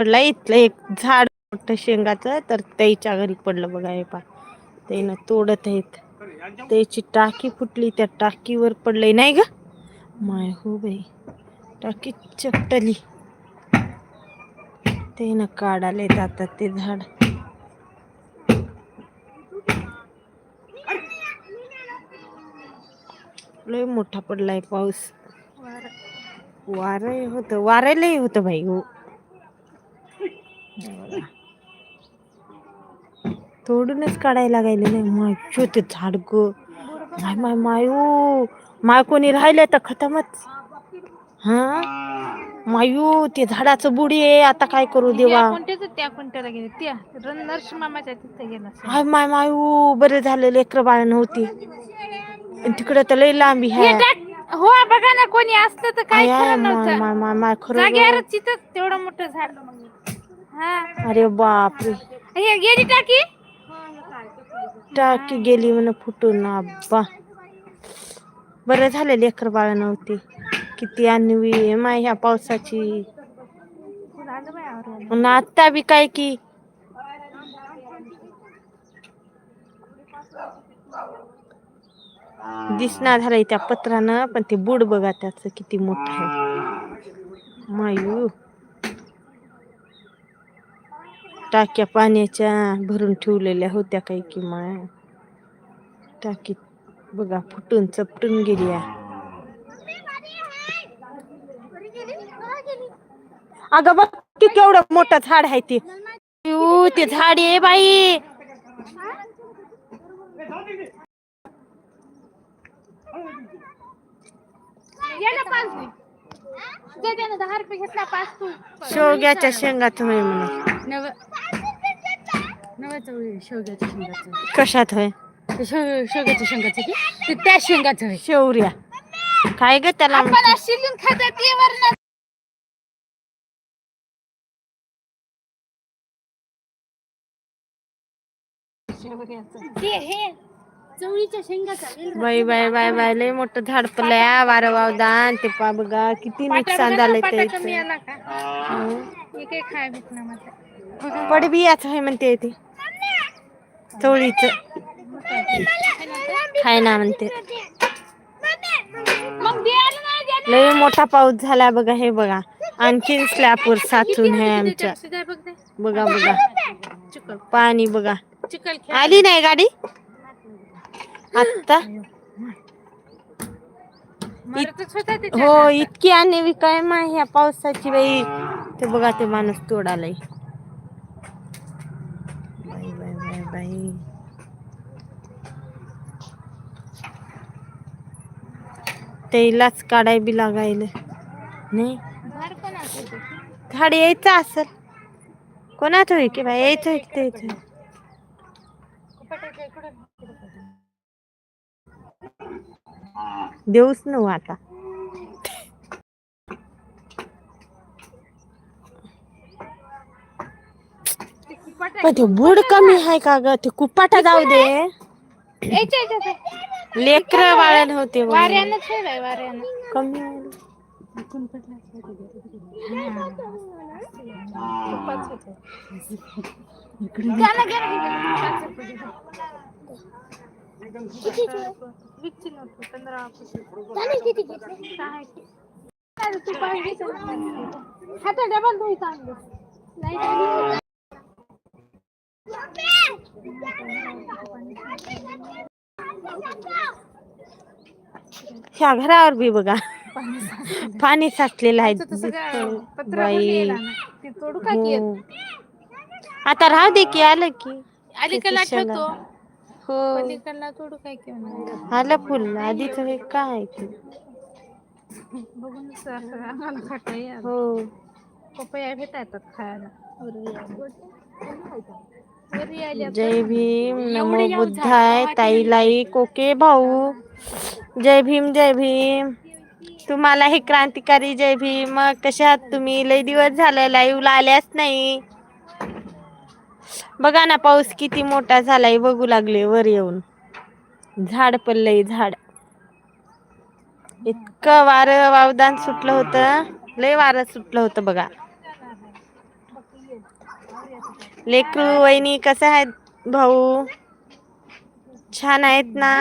पडला. इथलं एक झाड मोठं शेंगाचं तर त्याच्या घरी पडलं बघा हे पा ते ना तोडत आहेत. त्याची टाकी फुटली त्या टाकीवर पडलंय नाही ग? माय हो बाई. टाकी चपटली ते ना काढायला जातात ते झाड. लय मोठा पडलाय पाऊस. वार. होत. वारायलाही होत बाई हो. तोडूनच काढायला गायले नाही. माय ते झाड ग. माय माय मायू माय कोणी राहिले तर खतमच. हा? मायू ते झाडाचं बुडी आहे. आता काय करू देवा? कोणत्याच त्या कोणत्याला गेले त्या नर्स मामाच्या तिथे गेला हाय माय मायू बरे झाले लेकर बाळ नव्हती. तिकडे तर लई लांबी हे आहे टाक. हो बघा ना कोणी असलं तर काय खरं नव्हतं. तेवढं मोठं झाड. हा अरे बापरे। हे गेली टाकी? टाकी गेली म्हण फुटून आब्बा। बरं झालं लेकर बाळ नव्हती. किती अन्वी आहे माय ह्या पावसाची. अन आता बी काय की? दिसना झालंय त्या पत्रानं पण ते बुड बघा त्याच किती मोठं आहे. मायू. टाक्या पाण्याच्या भरून ठेवलेल्या होत्या काही कि माय टाकीत बघा फुटून चपटून गेली. अगं बघ की केवढं मोठं झाड आहे ते. ते झाड आहे बाई. शेवग्याच्या शेंगात होय म्हणा. नव नव्याचं होय, शेवग्याच्या शेंगाचं. कशात होय? ते शेव- शेवग्याच्या शेंगाचं की? ते त्या शेंगाचं. शेवऱ्या. काय ग त्याला आपण शिलून खातात ते वरण ते हे चवळीच्या शेंगाचं बाई बाय बाय बाय लय मोठं झाड पडलंय. वारं वावदान ते पा बघा किती नुकसान झालंय का? हे. काही खाय भेटणार माझं पडबियाच आहे म्हणते ते. चवळीच. खाय ना म्हणते. लय मोठा पाऊस झाला बघा हे बघा. आणखीन स्लॅपवर साचून आहे आमच्या. बघा बघा. पाणी बघा. आली नाही गाडी? आत्ता? हो इतकी आणि काय मा ह्या पावसाची बाई. ते बघा ते माणूस तोडालाय बाई बाई बाई त्यालाच काढाय बी लागायला. नाही. झाड ते. यायचं असेल. कोणाच होय की बाई? यायचं होय की इकडं. देऊच नव आता. पण ते बुड कमी आहे का ग? ते कुपाटा जाऊ दे. लेकर बाळण होते. वाऱ्यानं ठेवलंय वाऱ्यानं. कमी डबल धुई चांगलं. नाही. ह्या घरावर बी बघा पाणी साचलेलं आहे आमचं तर सगळं पत्र बाई भरलेलं आहे ना. ते तोडू का की हो. आता राहू दे की आलं की अलीकडला किती शेंगा. ठेवतो हो पलीकडला तोडू काय की म्हणा. आलं फुल आधीच हे काय ते बघून असं आम्हाला खाता येईल. हो पपया भेटा येतात खायला वरी आली आता. जय भीम नमो बुद्धाय झाड. ताई लाई कोके भाऊ. जय भीम जय भीम. तुम्हाला हे क्रांतिकारी जय भीम मग कशा आहात तुम्ही? लय दिवस झालं लाईव्हला आल्याच नाही. बघा ना पाऊस किती मोठा झालाय बघू लागले वर येऊन. झाड पडलंय झाड. इतकं वारं वावदान सुटलं होतं. लय वारं सुटलं होतं बघा. लेकरू वहिनी कसे आहेत भाऊ? छान आहेत ना?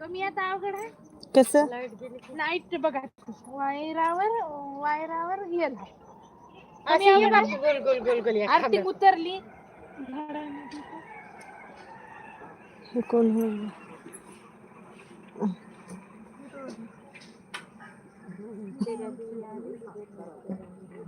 कमी आता अवघड आहे. कसं? लाइट बघा. वायरावर वायरावर गेला गोल गोल गोल गोल या आरती उतरली. हे कोण होईल?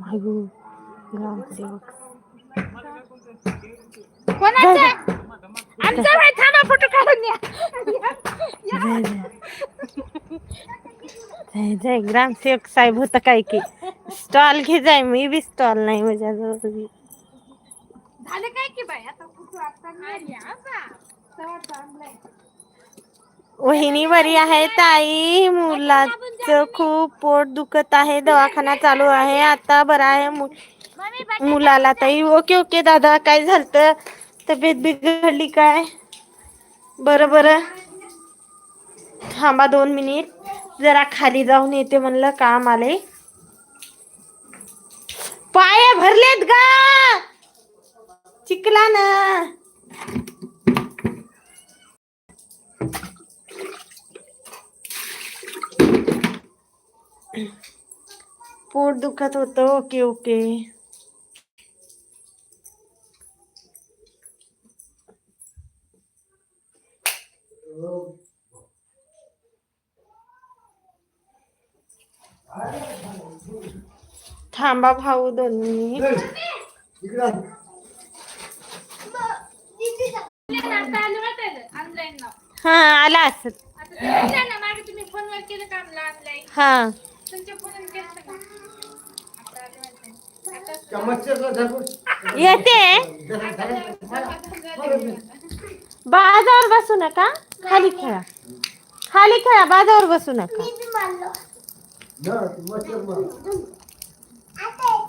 मागू ग्रामसेवक. कोणाचा? आमचा बाई थांबा फ़ोटो काढून या जय जय ग्रामसेवक साहेब होतं काय की. स्टॉल घे जाय मी बी स्टॉल नाही माझ्याजवळ. झालं काय की बाई? आता फ़ोटो आता वहिनी बरी आहे ताई. मुलाचं खूप पोट दुखत आहे. दवाखाना चालू आहे. आता बरा आहे मु- मुलाला ताई. ओके ओके दादा. काय झालं तब्येत बिघडली काय? बरं बरं. थांबा दोन मिनिट. जरा खाली जाऊन येते म्हणलं काम आले पाय भरलेत गा! चिकला ना. पोट दुखत होतं. Okay okay. थांबा भाऊ दोन मिनिट आलं हा आला असत हा. येते. बाजावर बसू नका. खाली खेळा. खाली खेळा बाजावर बसू नका.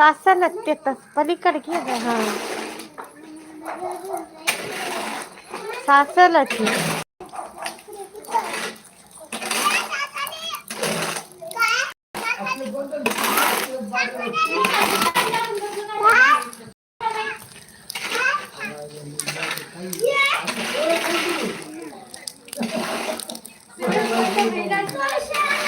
शासन असते तस पलीकडे हाँ हा सासल Yeah!